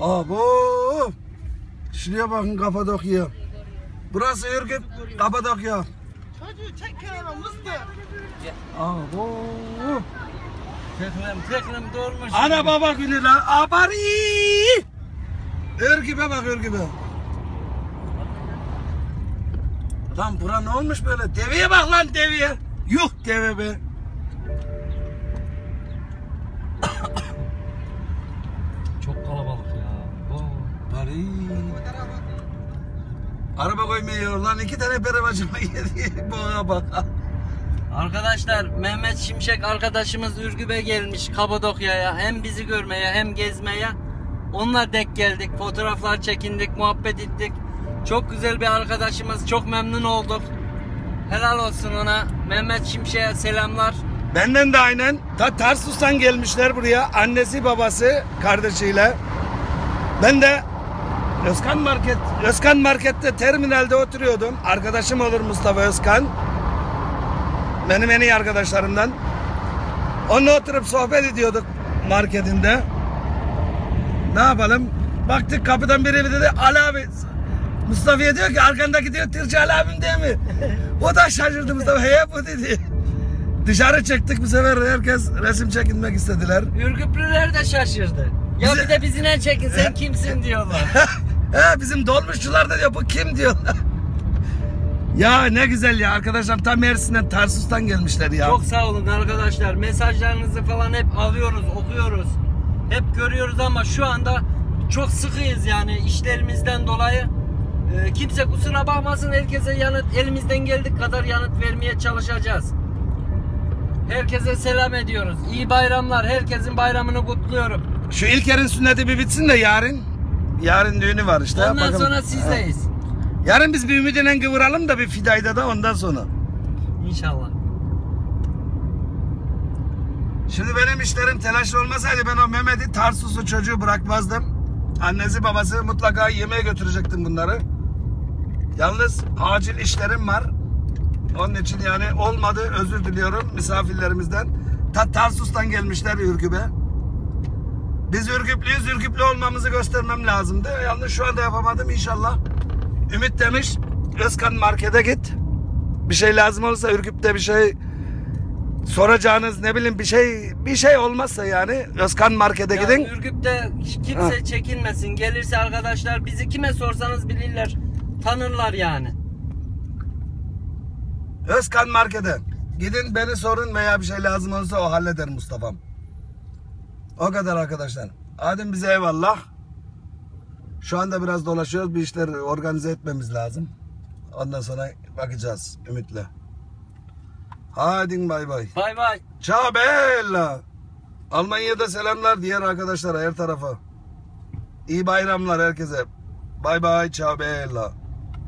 Abo. Şuraya bakın Kapadokya. Burası Ürgüp, Kapadokya. Çocuğu çek kenara mısır. Abo. Teklem teklem dolmuş. Ana baba günü lan. Abari. Ürgüp'e bak Ürgüp'e. Lan bura ne olmuş böyle? Deveye bak lan deveye. Yuh deve be. Bari. Araba koymuyor lan iki tane perevacıma yedi. Bana bak. Arkadaşlar Mehmet Şimşek arkadaşımız Ürgüp'e gelmiş Kapadokya'ya. Hem bizi görmeye hem gezmeye. Onunla dek geldik. Fotoğraflar çekindik, muhabbet ettik. Çok güzel bir arkadaşımız. Çok memnun olduk. Helal olsun ona. Mehmet Şimşek'e selamlar. Benden de aynen. Ta Tarsus'tan gelmişler buraya. Annesi babası kardeşiyle. Ben de Özkan Market, Özkan Market'te terminalde oturuyordum. Arkadaşım olur Mustafa Özkan. Benim en iyi arkadaşlarımdan. Onunla oturup sohbet ediyorduk marketinde. Ne yapalım? Baktık kapıdan biri dedi Ali abi Mustafa'ya diyor ki arkandaki diyor Tırcı Ali abim değil mi? O da şaşırdı Mustafa. He bu dedi. Dışarı çıktık bu sefer herkes resim çekinmek istediler. Ürgüplüler de şaşırdı. Ya bir de bizine çekin sen kimsin diyorlar. He bizim dolmuşçular da diyor bu kim diyorlar. ya ne güzel ya arkadaşlar tam Mersin'den Tarsus'tan gelmişler ya. Çok sağ olun arkadaşlar. Mesajlarınızı falan hep alıyoruz, okuyoruz. Hep görüyoruz ama şu anda çok sıkıyız yani işlerimizden dolayı. Ee, kimse kusura bakmasın herkese yanıt elimizden geldik kadar yanıt vermeye çalışacağız. Herkese selam ediyoruz. İyi bayramlar. Herkesin bayramını kutluyorum. Şu İlker'in sünneti bir bitsin de yarın. Yarın düğünü var işte. Ondan bakalım. sonra sizdeyiz. Yarın biz bir ümidine kıvıralım da bir fidayda da ondan sonra. İnşallah. Şimdi benim işlerim telaşlı olmasaydı ben o Mehmet'i Tarsus'u çocuğu bırakmazdım. Annesi babası mutlaka yemeğe götürecektim bunları. Yalnız acil işlerim var. Onun için yani olmadı özür diliyorum misafirlerimizden. Ta Tarsus'tan gelmişler Ürgüp'e. Biz Ürgüplüyüz, Ürgüplü olmamızı göstermem lazımdı. Yalnız şu anda yapamadım inşallah. Ümit demiş, Özkan Market'e git. Bir şey lazım olursa Ürgüp'te bir şey soracağınız ne bileyim bir şey bir şey olmazsa yani Özkan Market'e Ya gidin. Ürgüp'te kimse çekinmesin. Gelirse arkadaşlar bizi kime sorsanız bilirler. Tanırlar yani. Özkan Market'e gidin beni sorun veya bir şey lazım olursa o halleder Mustafa'm. O kadar arkadaşlar. Hadi bize eyvallah. Şu anda biraz dolaşıyoruz. Bir işler organize etmemiz lazım. Ondan sonra bakacağız ümitle. Hadi bay bay. Bay bay. Ciao bella. Almanya'da selamlar diğer arkadaşlara her tarafa. İyi bayramlar herkese. Bay bay ciao bella.